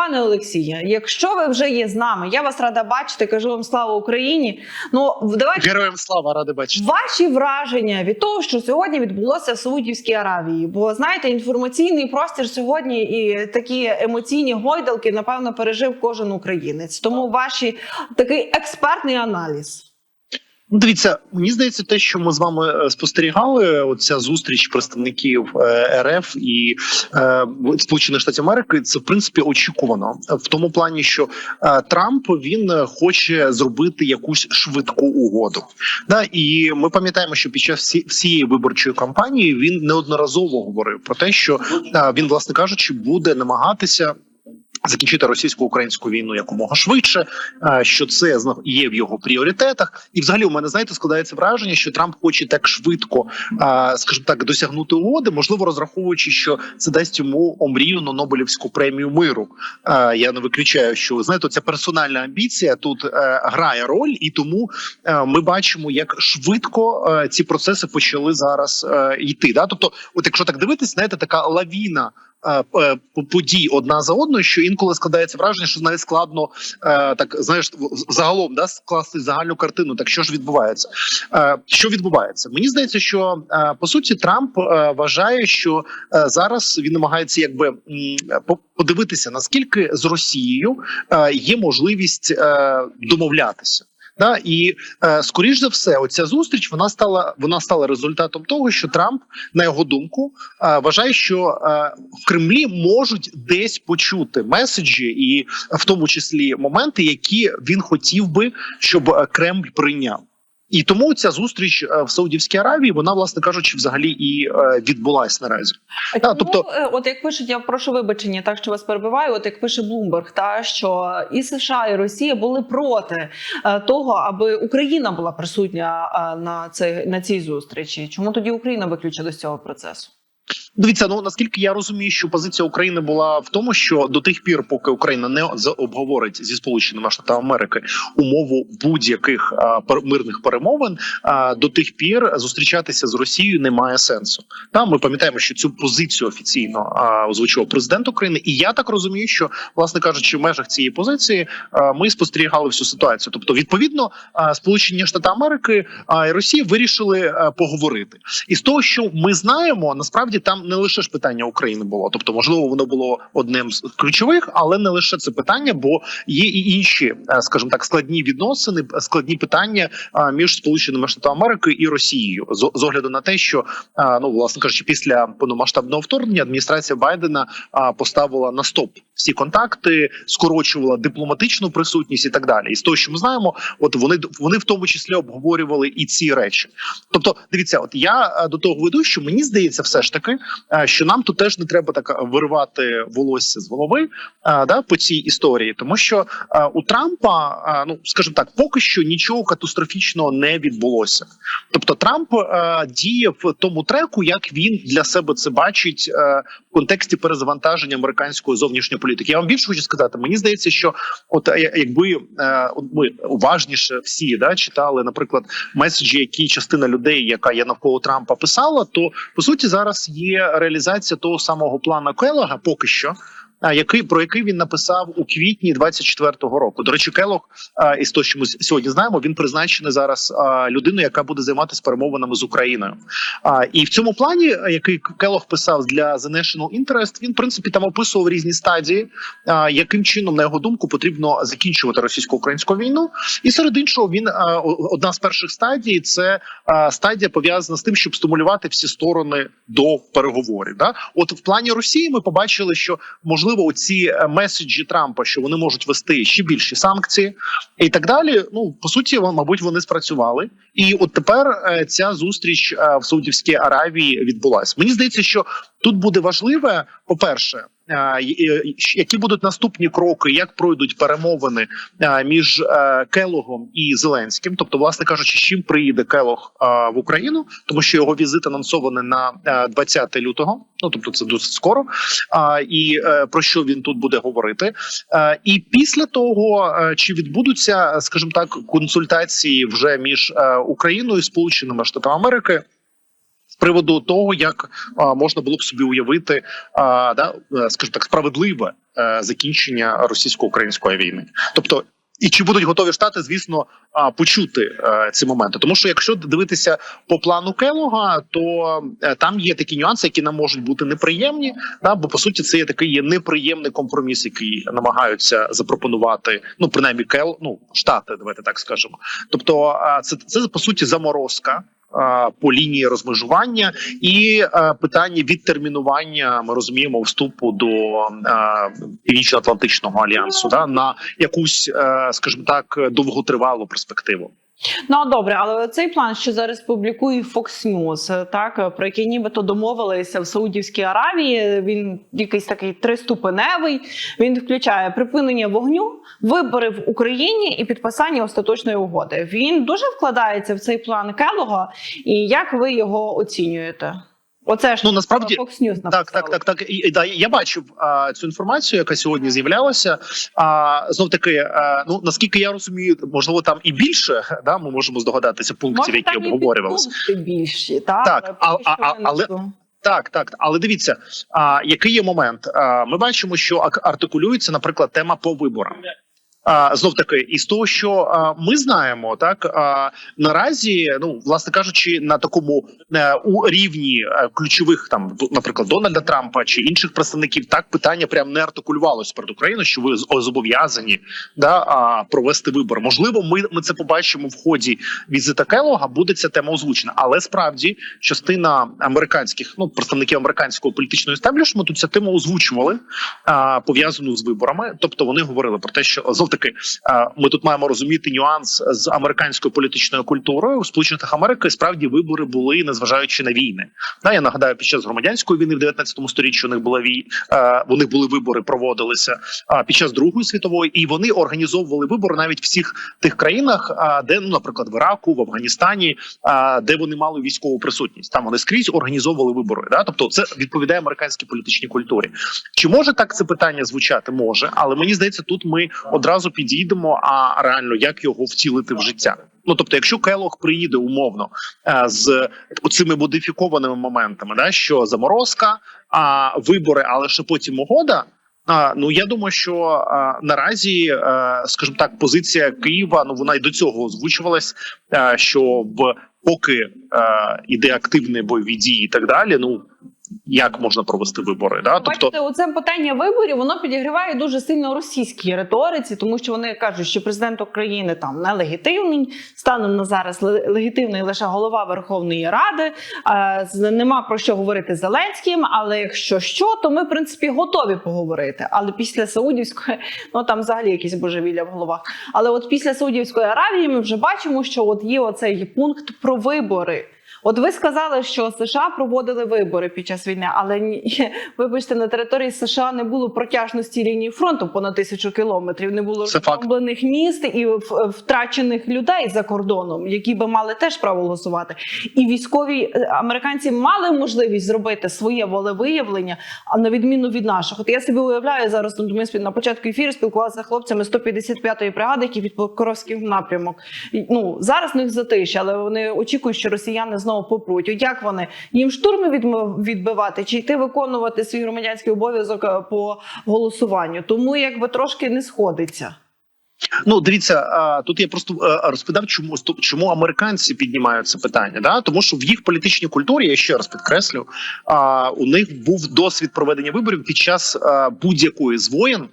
Пане Олексія, якщо ви вже є з нами, я вас рада бачити. Кажу вам слава Україні. Ну давайте Героям слава ради бачити. ваші враження від того, що сьогодні відбулося в Саудівській Аравії. Бо знаєте, інформаційний простір сьогодні і такі емоційні гойдалки, напевно, пережив кожен українець. Тому ваші такий експертний аналіз. Дивіться, мені здається, те, що ми з вами е, спостерігали, оця зустріч представників е, РФ і е, Сполучених Штатів Америки, це в принципі очікувано в тому плані, що е, Трамп він е, хоче зробити якусь швидку угоду. Да, і ми пам'ятаємо, що під час всі, всієї виборчої кампанії він неодноразово говорив про те, що е, він, власне кажучи, буде намагатися. Закінчити російсько-українську війну якомога швидше, е, що це є в його пріоритетах, і взагалі у мене знаєте складається враження, що Трамп хоче так швидко, е, скажімо так, досягнути угоди, можливо, розраховуючи, що це дасть йому омріяну Нобелівську премію миру. Е, Я не виключаю, що знаєте, ця персональна амбіція тут грає роль, і тому ми бачимо, як швидко ці процеси почали зараз йти. Да? Тобто, от якщо так дивитись, знаєте, така лавіна. Е, е, Подій одна за одною, що інколи складається враження, що навіть складно е, так знаєш загалом да скласти загальну картину. Так що ж відбувається? Що відбувається? Мені здається, що по суті Трамп вважає, що зараз він намагається якби по- подивитися наскільки з Росією є можливість домовлятися. Да, і е, скоріш за все, оця зустріч вона стала вона стала результатом того, що Трамп, на його думку, е, вважає, що е, в Кремлі можуть десь почути меседжі, і в тому числі моменти, які він хотів би, щоб е, Кремль прийняв. І тому ця зустріч е, в Саудівській Аравії, вона, власне кажучи, взагалі і е, відбулась наразі. А Да, тобто- е, от як пишуть, я прошу вибачення, так що вас перебиваю. От як пише Блумберг, та що і США, і Росія були проти того, аби Україна була присутня на цей на цій зустрічі. Чому тоді Україна виключила з цього процесу? Дивіться, ну наскільки я розумію, що позиція України була в тому, що до тих пір, поки Україна не обговорить зі сполученими штатами Америки умову будь-яких мирних перемовин, а, до тих пір зустрічатися з Росією немає сенсу. Там ми пам'ятаємо, що цю позицію офіційно озвучував президент України, і я так розумію, що власне кажучи, в межах цієї позиції ми спостерігали всю ситуацію. Тобто, відповідно, Сполучені Штати Америки а, і Росія вирішили поговорити. І з того, що ми знаємо, насправді там не лише ж питання України було. Тобто, можливо, воно було одним з ключових, але не лише це питання, бо є і інші, е, скажімо так, складні відносини, складні питання між Сполученими Штатами Америки і Росією, з, огляду на те, що ну власне кажучи, після повномасштабного вторгнення адміністрація Байдена поставила на стоп всі контакти, скорочувала дипломатичну присутність і так далі. І з того, що ми знаємо, от вони вони в тому числі обговорювали і ці речі. Тобто, дивіться, от я е, до того веду, що мені здається, все ж таки, е, що нам тут теж не треба так вирвати волосся з голови е, да, по цій історії, тому що е, у Трампа, е, ну скажімо так, поки що нічого катастрофічного не відбулося. Тобто, Трамп е, діє в тому треку, як він для себе це бачить е, в контексті перезавантаження американської зовнішньої політики. Я вам більше хочу сказати. Мені здається, що от е, якби е, ми уважніше всі да читали, наприклад, меседжі, які частина людей, яка є навколо Трампа, писала, то по суті зараз є реалізація того самого плану Келлога поки що. Який про який він написав у квітні 24-го року? До речі, Келог із того, що ми сьогодні знаємо, він призначений зараз людиною, яка буде займатися перемовинами з Україною. І в цьому плані, який Келог писав для The National Interest, він в принципі там описував різні стадії, яким чином, на його думку, потрібно закінчувати російсько-українську війну. І серед іншого, він одна з перших стадій це стадія пов'язана з тим, щоб стимулювати всі сторони до переговорів. От в плані Росії ми побачили, що можливо ці меседжі Трампа, що вони можуть вести ще більші санкції і так далі. Ну по суті, мабуть, вони спрацювали. І от тепер е, ця зустріч е, в Саудівській Аравії відбулася. Мені здається, що тут буде важливе, по перше. Е, Які будуть наступні кроки, як пройдуть перемовини е, між е, Келогом і Зеленським? Тобто, власне кажучи, з чим приїде Келог в Україну, тому що його візит анонсований на е, 20 лютого. Ну тобто, це досить скоро. І про що він тут буде говорити? І після того, чи відбудуться, скажімо так, консультації вже між Україною і Сполученими Штатами Америки. Приводу того, як можна було б собі уявити, да, е, скажімо так, справедливе е, закінчення російсько-української війни, тобто. І чи будуть готові штати, звісно, почути е, ці моменти, тому що якщо дивитися по плану Келога, то там є такі нюанси, які нам можуть бути неприємні. Да, бо по суті це є такий є неприємний компроміс, який намагаються запропонувати. Ну принаймні Кел, ну штати, давайте так скажемо. Тобто, це це по суті заморозка. А, По лінії розмежування і е, питання відтермінування, ми розуміємо, вступу до е, північно-атлантичного альянсу да на якусь, е, скажімо так, довготривалу перспективу. Ну добре, але цей план, що зараз публікує Fox News, так про який нібито домовилися в Саудівській Аравії. Він якийсь такий триступеневий. Він включає припинення вогню, вибори в Україні і підписання остаточної угоди. Він дуже вкладається в цей план Келога. І як ви його оцінюєте? Оце ж Ну, насправді- Fox News написали. Так, так, так, так. І, і, да, я бачив а, цю інформацію, яка сьогодні з'являлася. А знов таки, а, ну наскільки я розумію, можливо, там і більше да, ми можемо здогадатися пунктів, Може, які обговорювалися. більші, так? Так, але а- поки а- але- Так, так, але дивіться, а, який є момент. А, ми бачимо, що артикулюється, наприклад, тема по виборам. Знов таки, із того, що ми знаємо, так наразі, ну власне кажучи, на такому е, у рівні е, ключових там, наприклад, Дональда Трампа чи інших представників, так питання прям не артикулювалося перед Україною, що ви зобов'язані да, провести вибори. Можливо, ми, ми це побачимо в ході візита Келога. Буде ця тема озвучена, але справді частина американських, ну представників американського політичного істеблішменту ця тема озвучували пов'язану з виборами. Тобто вони говорили про те, що таки ми тут маємо розуміти нюанс з американською політичною культурою у Сполучених Америки. Справді вибори були незважаючи на війни. Я нагадаю, під час громадянської війни в 19 столітті у них була вій, е, у них були вибори, проводилися під час Другої світової, і вони організовували вибори навіть в всіх тих країнах, де ну, наприклад, в Іраку, в Афганістані, де вони мали військову присутність. Там вони скрізь організовували вибори. Да? Тобто, це відповідає американській політичній культурі. Чи може так це питання звучати? Може, але мені здається, тут ми одразу підійдемо. А реально як його втілити в життя? Ну тобто, якщо Келох приїде умовно е, з цими модифікованими моментами, да що заморозка, а вибори, але ще потім угода. А, ну я думаю, що а, наразі, а, скажімо так, позиція Києва ну вона й до цього озвучувалась, а, що в поки а, іде активні бойові дії і так далі. Ну як можна провести вибори? Да? Тобто, Бачите, оце питання виборів воно підігріває дуже сильно російській риториці, тому що вони кажуть, що президент України там нелегітимний, станом на зараз легітимний лише голова Верховної Ради. е, Нема про що говорити з Зеленським. Але якщо що, то ми в принципі готові поговорити. Але після Саудівської, ну там взагалі якісь божевілля в головах. Але от після Саудівської Аравії ми вже бачимо, що от є оцей пункт про вибори. От ви сказали, що США проводили вибори під час війни, але ні, вибачте, на території США не було протяжності лінії фронту понад тисячу кілометрів. Не було розбомблених міст і в- втрачених людей за кордоном, які би мали теж право голосувати. І військові е, американці мали можливість зробити своє волевиявлення, а на відміну від наших. От я собі уявляю зараз. ну, Ми на початку ефіру спілкувалися з хлопцями 155-ї бригади, які під Покровським напрямок. Ну зараз в них затишя, але вони очікують, що росіяни знову попруть. От Як вони їм штурми відбивати, чи йти виконувати свій громадянський обов'язок е, по голосуванню? Тому якби трошки не сходиться. Ну, дивіться, тут я просто е, розповідав, чому чому американці піднімають це питання. Да? Тому що в їх політичній культурі, я ще раз підкреслю, у них був досвід проведення виборів під час будь-якої з воєн,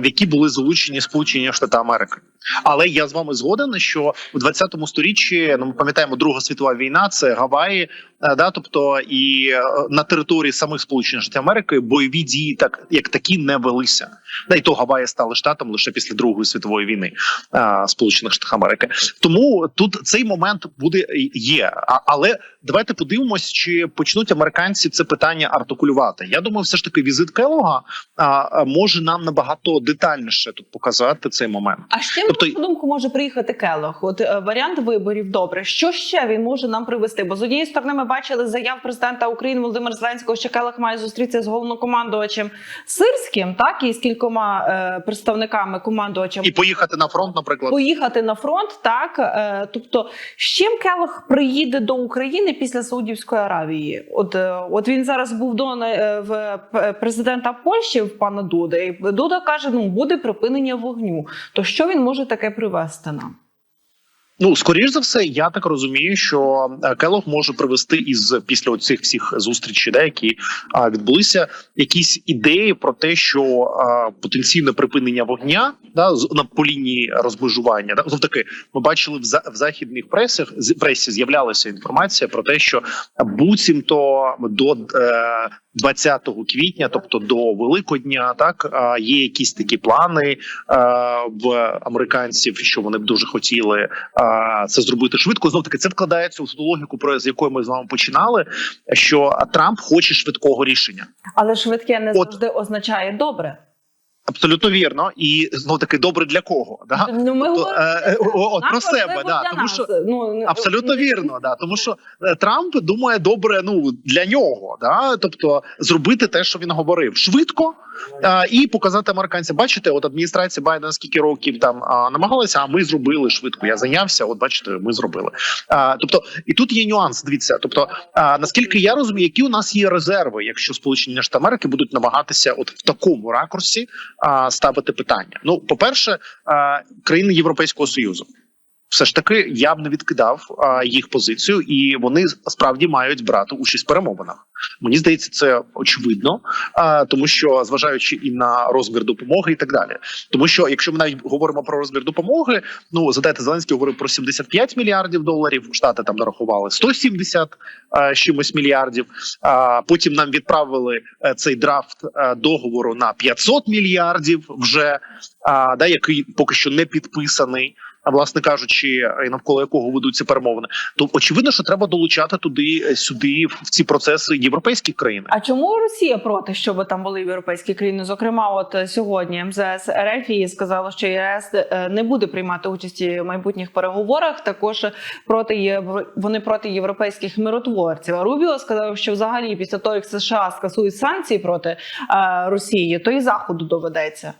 в які були залучені Сполучені Штати Америки. Але я з вами згоден, що у 20 сторіччі ну ми пам'ятаємо Друга світова війна, це Гаваї, е, да, тобто і е, на території самих Сполучених Штатів Америки бойові дії так як такі не велися. Да, і то Гаваї стали штатом лише після Другої світової війни е, Сполучених Штатів Америки. Тому тут цей момент буде є. А, але давайте подивимось, чи почнуть американці це питання артикулювати. Я думаю, все ж таки візит Келога а, а, може нам набагато детальніше тут показати цей момент. А чим Тобто на думку може приїхати Келох? От е, варіант виборів добре. Що ще він може нам привести? Бо з однієї сторони ми бачили заяв президента України Володимира Зеленського, що Келох має зустрітися з головнокомандувачем Сирським, так і з кількома е, представниками командувачем і поїхати на фронт, наприклад. поїхати на фронт. Так е, тобто, з чим Келох приїде до України після Саудівської Аравії? От, е, от він зараз був до е, в президента Польщі в пана Дуда. І Дуда каже: ну буде припинення вогню. То що він може таке привезти нам? Ну, скоріш за все, я так розумію, що е, Келог може привести із після цих всіх зустрічей, да, які а, відбулися, якісь ідеї про те, що а, потенційне припинення вогня да, на по лінії розмежування. Да, знов таки, ми бачили в, за, в західних пресах з пресі з'являлася інформація про те, що буцімто до е, 20 квітня, тобто до Великодня, так є якісь такі плани е, в американців, що вони б дуже хотіли а, це зробити швидко. Знов таки це вкладається у ту логіку, про з якої ми з вами починали. Що Трамп хоче швидкого рішення. Але швидке не От. завжди означає добре. Абсолютно вірно, і знов таки добре для кого? Да? Ну ми То, е, е, от про себе, да, тому нас. що ну Абсолютно вірно, да тому що е, Трамп думає добре ну для нього, да тобто зробити те, що він говорив, швидко і показати американцям. Бачите, от адміністрація Байдена скільки років там а, намагалася, а ми зробили швидко. Я зайнявся. От бачите, ми зробили. Тобто, і тут є нюанс. Дивіться, тобто, наскільки я розумію, які у нас є резерви, якщо Сполучені Штати Америки будуть намагатися, от в такому ракурсі ставити питання. Ну, по перше, країни Європейського союзу все ж таки я б не відкидав а, їх позицію, і вони справді мають брати участь в перемовинах. Мені здається, це очевидно, а, тому що зважаючи і на розмір допомоги, і так далі. Тому що якщо ми навіть говоримо про розмір допомоги, ну задайте Зеленський говорив про 75 мільярдів доларів. Штати там нарахували 170 а, чимось мільярдів. А потім нам відправили е, цей драфт е, договору на 500 мільярдів вже а, да, який поки що не підписаний. Власне кажучи, і навколо якого ведуться перемовини, то очевидно, що треба долучати туди е, сюди в ці процеси європейські країни. А чому Росія проти, щоб там були європейські країни? Зокрема, от е, сьогодні МЗС РФ сказала, що ЄС е, не буде приймати участі в майбутніх переговорах. Також проти євро... вони проти європейських миротворців. А Рубіо сказав, що взагалі після того, як США скасують санкції проти Росії, то і заходу доведеться.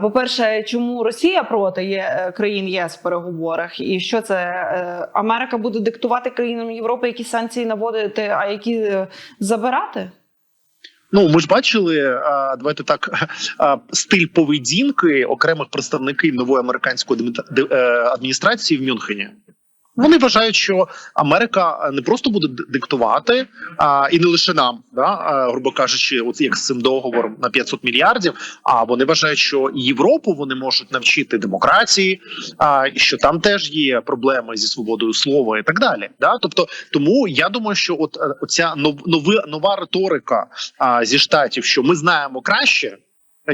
По-перше, чому Росія проти є е, країн ЄС в переговорах, і що це е, Америка буде диктувати країнам Європи, які санкції наводити, а які е, забирати? Ну ми ж бачили, давайте так стиль поведінки окремих представників нової американської адмі- адміністрації в Мюнхені. Вони вважають, що Америка не просто буде диктувати, а і не лише нам, да, а, грубо кажучи, от як з цим договором на 500 мільярдів. А вони вважають, що Європу вони можуть навчити демократії, а і що там теж є проблеми зі свободою слова і так далі. Да? Тобто, тому я думаю, що от е, оця нов, нови, нова риторика а, зі штатів, що ми знаємо краще.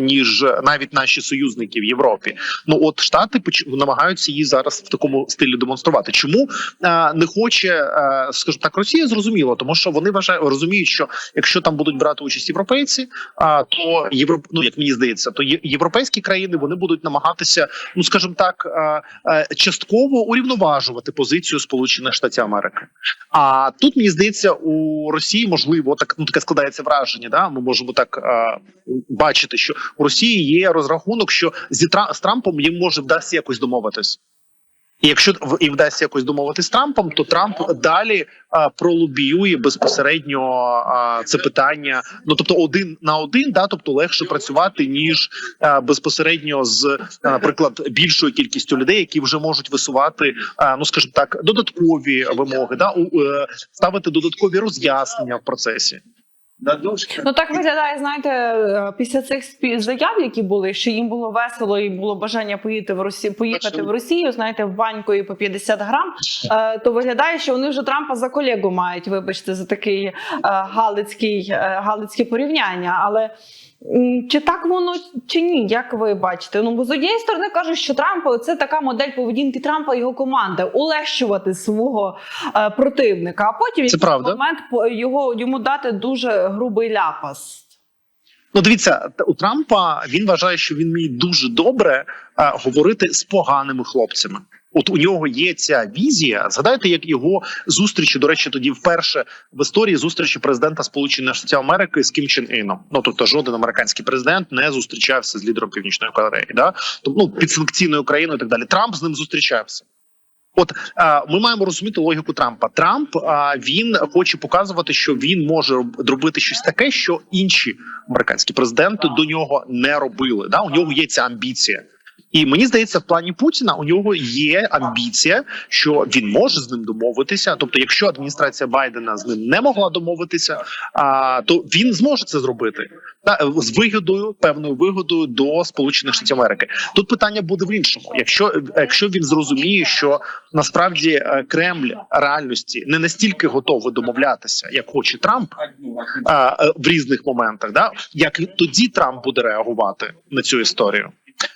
Ніж навіть наші союзники в Європі, ну от штати намагаються її зараз в такому стилі демонструвати. Чому е, не хоче, е, скажімо так, Росія зрозуміло, тому що вони вважають, розуміють, що якщо там будуть брати участь європейці, а то європ, ну як мені здається, то європейські країни вони будуть намагатися, ну скажімо так, е, частково урівноважувати позицію Сполучених Штатів Америки. А тут мені здається, у Росії можливо так ну таке складається враження. Да, ми можемо так бачити, що у Росії є розрахунок, що зі Тра- з Трампом їм може вдасться якось домовитись. І якщо і вдасться якось домовитись з Трампом, то Трамп далі а, пролобіює безпосередньо а, це питання. Ну тобто, один на один, да, тобто легше працювати ніж а, безпосередньо з, а, наприклад, більшою кількістю людей, які вже можуть висувати, а, ну скажімо так, додаткові вимоги, да, у, е, ставити додаткові роз'яснення в процесі. Ну так виглядає, знаєте, е, після цих заяв, які були, що їм було весело і було бажання поїти в Росі, поїхати Абсолютно. в Росію, знаєте, в банькою по 50 грам. е, То виглядає, що вони вже Трампа за колегу мають, вибачте, за такий е, галицький, галицьке порівняння. Але чи так воно чи ні? Як ви бачите? Ну бо з однієї сторони кажуть, що Трампа це така модель поведінки Трампа і його команди улещувати свого е, противника, а потім Це правда. момент його йому дати дуже грубий ляпас. Ну, дивіться, у Трампа він вважає, що він вміє дуже добре е, говорити з поганими хлопцями. От у нього є ця візія. Згадайте, як його зустрічі, до речі, тоді вперше в історії зустрічі президента Сполучених Штатів Америки з Кім Чен Іном. Ну тобто, жоден американський президент не зустрічався з лідером Північної Кореї, да тобто ну, під санкційною країною і так далі. Трамп з ним зустрічався. От ми маємо розуміти логіку Трампа. Трамп він хоче показувати, що він може робити щось таке, що інші американські президенти до нього не робили. Да, у нього є ця амбіція. І мені здається, в плані Путіна у нього є амбіція, що він може з ним домовитися. Тобто, якщо адміністрація Байдена з ним не могла домовитися, а, то він зможе це зробити та, з вигодою, певною вигодою до Сполучених Штатів Америки. Тут питання буде в іншому. Якщо якщо він зрозуміє, що насправді е, Кремль реальності не настільки готовий домовлятися, як хоче Трамп а, е, в різних моментах, да як тоді Трамп буде реагувати на цю історію.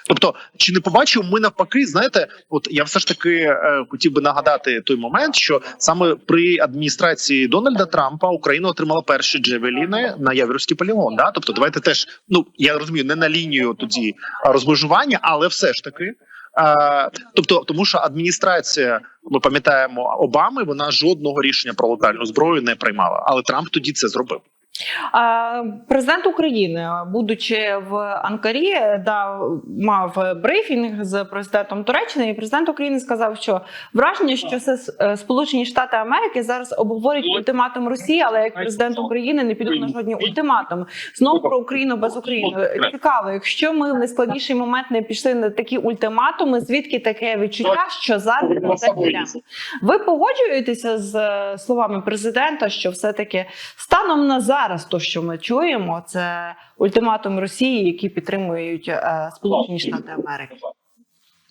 Тобто, чи не побачив ми навпаки, знаєте, от я все ж таки е, хотів би нагадати той момент, що саме при адміністрації Дональда Трампа Україна отримала перші джевеліни на Яворівський полігон. Да? Тобто, давайте теж ну я розумію, не на лінію тоді розмежування, але все ж таки. Е, тобто, тому що адміністрація, ми пам'ятаємо Обами, вона жодного рішення про локальну зброю не приймала, але Трамп тоді це зробив. Президент України, будучи в Анкарі, дав мав брифінг з президентом Туреччини, і президент України сказав, що враження, що це е, Сполучені Штати Америки зараз обговорюють ультиматум Росії, але як президент України не підуть на жодні ультиматуми. Знову про Україну без України. Цікаво, якщо ми в найскладніший момент не пішли на такі ультиматуми, звідки таке відчуття, що зараз це? Ви погоджуєтеся з словами президента, що все-таки станом на зараз, то що ми чуємо, це ультиматум Росії, які підтримують е, Сполучені Штати Америки.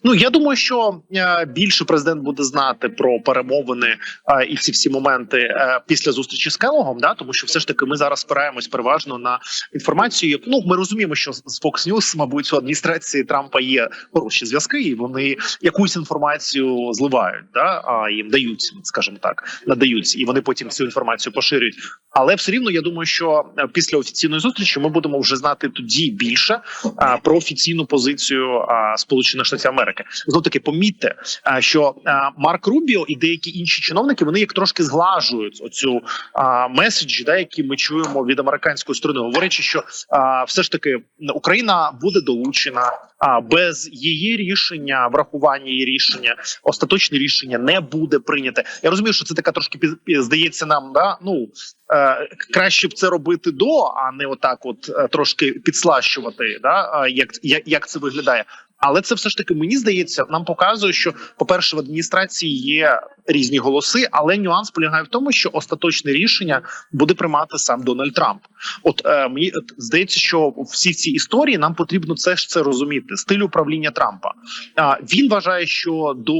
Ну я думаю, що е, більше президент буде знати про перемовини е, і ці всі моменти е, після зустрічі з Келогом, да тому що все ж таки ми зараз спираємось переважно на інформацію. яку- Ну ми розуміємо, що з Fox News, мабуть, у адміністрації Трампа є хороші зв'язки, і вони якусь інформацію зливають, да а їм дають, скажімо так, надають, і вони потім цю інформацію поширюють. Але все рівно я думаю, що після офіційної зустрічі ми будемо вже знати тоді більше про офіційну позицію Сполучених Штатів Америки. Знов таки помітьте, що Марк Рубіо і деякі інші чиновники вони як трошки зглажують оцю а, меседжі, да, які ми чуємо від американської сторони, говорячи, що все ж таки Україна буде долучена. Без її рішення, врахування її рішення, остаточне рішення не буде прийняте. Я розумію, що це така трошки здається нам, да ну е, краще б це робити до, а не отак, от е, трошки підслащувати, да е, як, як це виглядає. Але це все ж таки мені здається, нам показує, що по перше, в адміністрації є різні голоси, але нюанс полягає в тому, що остаточне рішення буде приймати сам Дональд Трамп. От е, мені здається, що всі ці історії нам потрібно це ж це розуміти. Стиль управління Трампа. А він вважає, що до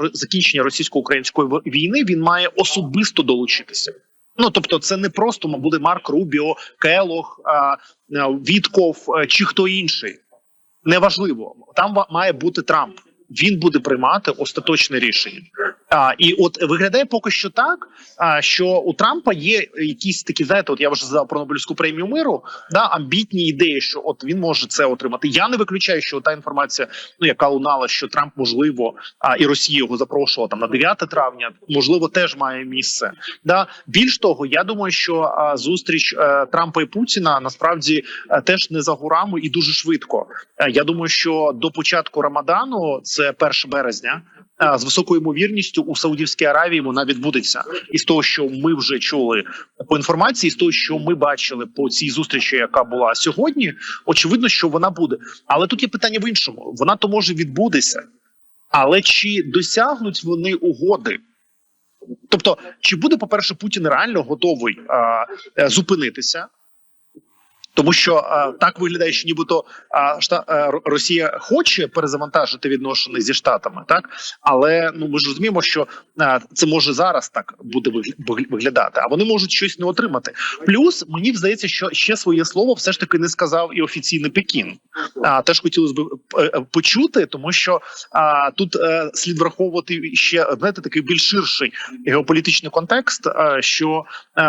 ро- закінчення російсько-української війни він має особисто долучитися. Ну тобто, це не просто буде Марк Рубіо, Келох, а, Вітков а, чи хто інший. Неважливо, там має бути Трамп. Він буде приймати остаточне рішення. А, і от виглядає поки що так, а, що у Трампа є якісь такі, знаєте, от я вже сказав про Нобелівську премію миру, да, амбітні ідеї, що от він може це отримати. Я не виключаю, що та інформація, ну яка лунала, що Трамп можливо, а і Росія його запрошувала там на 9 травня, можливо, теж має місце. Да більш того, я думаю, що а, зустріч е, Трампа і Путіна насправді е, теж не за горами і дуже швидко. Е, Я думаю, що до початку Рамадану, це 1 березня, з високою ймовірністю у Саудівській Аравії вона відбудеться. І з того, що ми вже чули по інформації, з того, що ми бачили по цій зустрічі, яка була сьогодні, очевидно, що вона буде. Але тут є питання в іншому: вона то може відбудеться, але чи досягнуть вони угоди? Тобто, чи буде, по-перше, Путін реально готовий а, е, зупинитися? Тому що а, так виглядає, що нібито а, шта, а, Росія хоче перезавантажити відносини зі штатами, так але ну ми ж розуміємо, що а, це може зараз так буде вигля- вигля- виглядати, а вони можуть щось не отримати. Плюс мені здається, що ще своє слово все ж таки не сказав і офіційний Пекін. А теж хотілося б е, е, почути, тому що а, тут е, слід враховувати ще знаєте, такий більш ширший геополітичний контекст. е, що е,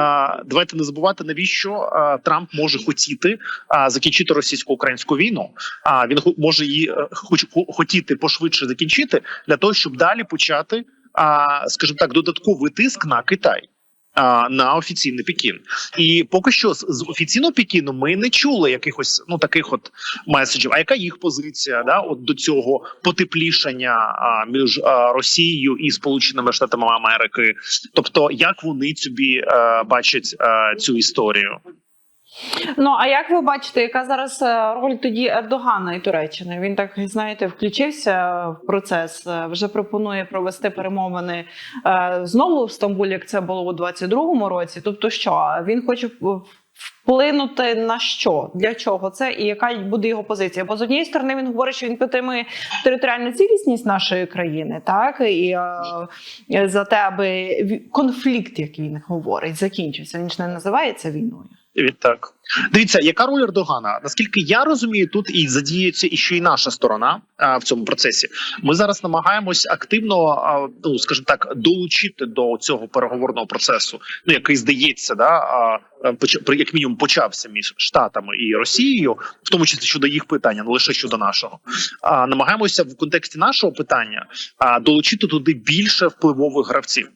давайте не забувати навіщо е, Трамп може хотіти хотіти а, закінчити російсько-українську війну. А він може її е, хоч хотіти пошвидше закінчити для того, щоб далі почати, а, скажімо так, додатковий тиск на Китай. На офіційний Пекін, і поки що з, офіційного Пекіну ми не чули якихось ну таких от меседжів. А яка їх позиція? Да, от до цього потеплішання а, між а, Росією і Сполученими Штатами Америки? Тобто, як вони собі е, бачать е, цю історію? Ну а як ви бачите, яка зараз е, роль тоді Ердогана і Туреччини? Він так знаєте, включився в процес. е, Вже пропонує провести перемовини е, знову в Стамбулі, як це було у 22-му році. Тобто, що він хоче вплинути на що для чого це і яка буде його позиція? Бо з однієї сторони він говорить, що він підтримує територіальну цілісність нашої країни, так і за те, аби конфлікт, як він говорить, закінчився. Він ж не називається війною. Відтак, дивіться, яка роль Ердогана? Наскільки я розумію, тут і задіється і ще й наша сторона а, в цьому процесі. Ми зараз намагаємось активно, а, ну скажімо так, долучити до цього переговорного процесу, ну який здається, да а, як мінімум почався між штатами і Росією, в тому числі щодо їх питання, не лише щодо нашого. А намагаємося в контексті нашого питання а, долучити туди більше впливових гравців.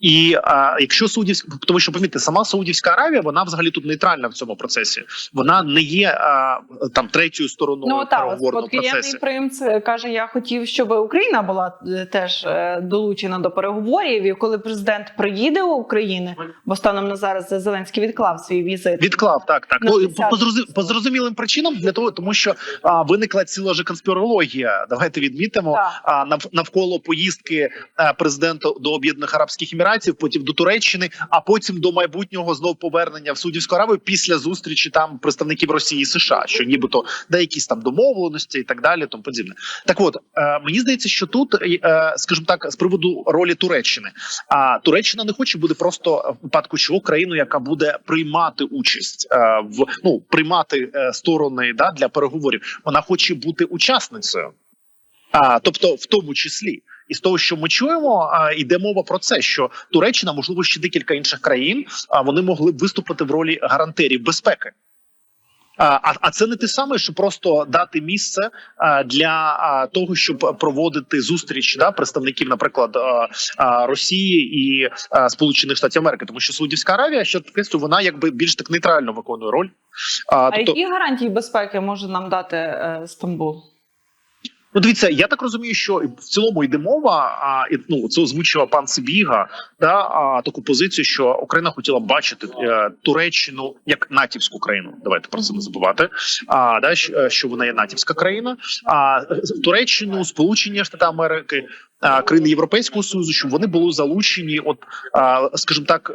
І а, якщо Саудівська, тому що помітьте, сама Саудівська Аравія, вона взагалі тут нейтральна в цьому процесі. Вона не є а, там третьою стороною Ну так, переговорного процесу. принц каже: я хотів, щоб Україна була е, теж е, долучена до переговорів. І коли президент приїде у Україну, бо станом на зараз Зеленський відклав свій візит. Відклав так, так ну по, по зрозумілим причинам для того, тому що а, виникла ціла же конспірологія. Давайте відмітимо Так. а, нав, навколо поїздки а, президента до Об'єднаних Арабських Еміратів, потім до Туреччини, а потім до майбутнього знов повернення в Саудівську Аравію після зустрічі там представників Росії і США, що нібито деякісь там домовленості і так далі, тому подібне. Так, от е, мені здається, що тут, е, скажімо так, з приводу ролі Туреччини. А Туреччина не хоче бути просто в випадку чого країною, яка буде приймати участь е, в ну приймати е, сторони да для переговорів. Вона хоче бути учасницею. А, тобто, в тому числі, і з того, що ми чуємо, йде мова про це, що Туреччина, можливо, ще декілька інших країн, а вони могли б виступити в ролі гарантерів безпеки. А, а- це не те саме, що просто дати місце для того, щоб проводити зустріч да, представників, наприклад, Росії і Сполучених Штатів Америки, тому що Саудівська Аравія, що таке, вона якби більш так нейтрально виконує роль. А, А тобто, які гарантії безпеки може нам дати е, Стамбул? Ну, дивіться, я так розумію, що в цілому йде мова. А і, ну це озвучила пан Сибіга, да а таку позицію, що Україна хотіла бачити е, Туреччину як натівську країну. Давайте про це не забувати. А да е, що вона є натівська країна, а Туреччину, Сполучені Штати Америки. Країни Європейського союзу, щоб вони були залучені, от скажімо так,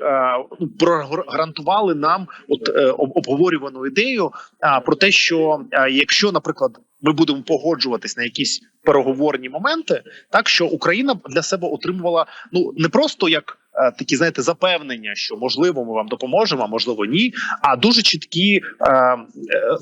ну, прогарантували нам от е, обговорювану ідею а, про те, що якщо, наприклад, ми будемо погоджуватись на якісь переговорні моменти, так що Україна для себе отримувала ну не просто як е, такі, знаєте, запевнення, що можливо ми вам допоможемо, а можливо ні, а дуже чіткі е, е,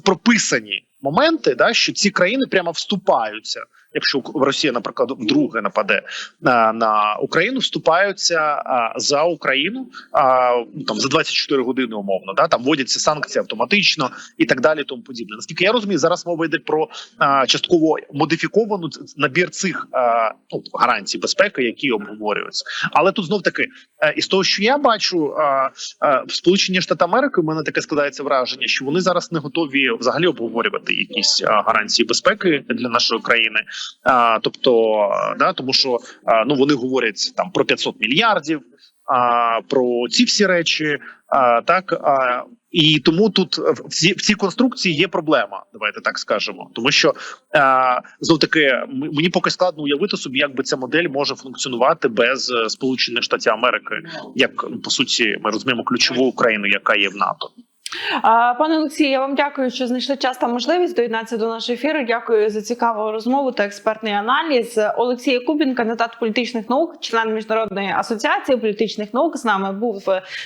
прописані моменти, да, що ці країни прямо вступаються. Якщо Росія, наприклад, вдруге нападе на, на Україну, вступаються а, за Україну а, ну, там за 24 години умовно, да там вводяться санкції автоматично і так далі. Тому подібне. Наскільки я розумію, зараз мова йде про а, частково модифіковану набір цих а, ну, гарантій безпеки, які обговорюються. Але тут знов таки, е, із того, що я бачу, а, а, Сполучені Штати Америки, у мене таке складається враження, що вони зараз не готові взагалі обговорювати якісь а, гарантії безпеки для нашої країни. А, тобто, да, тому що а, ну вони говорять там про 500 мільярдів. А про ці всі речі, а, так а, і тому тут в цій, в цій конструкції є проблема. Давайте так скажемо, тому що а, знов таки мені поки складно уявити собі, як би ця модель може функціонувати без е, Сполучених Штатів Америки, як ну, по суті ми розуміємо ключову Україну, яка є в НАТО. Пане Олексію, я вам дякую, що знайшли час та можливість доєднатися до нашого ефіру. Дякую за цікаву розмову та експертний аналіз. Олексій Якубін, кандидат політичних наук, член міжнародної асоціації політичних наук, з нами був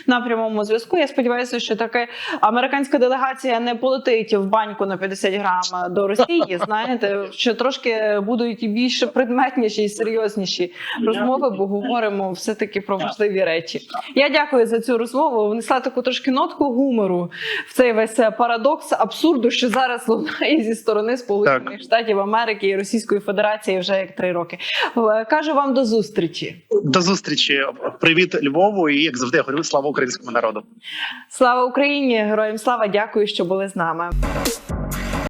на прямому зв'язку. Я сподіваюся, що таки американська делегація не полетить в баньку на 50 грам до Росії. Знаєте, що трошки будуть більш предметніші і серйозніші розмови, бо говоримо все таки про важливі речі. Я дякую за цю розмову. Внесла таку трошки нотку гумору в цей весь е, парадокс абсурду, що зараз лунає зі сторони Сполучених Штатів Америки і Російської Федерації вже як три роки. Е, Кажу вам до зустрічі. До зустрічі. Привіт, Львову, і як завжди я говорю, слава українському народу. Слава Україні! Героям слава! Дякую, що були з нами.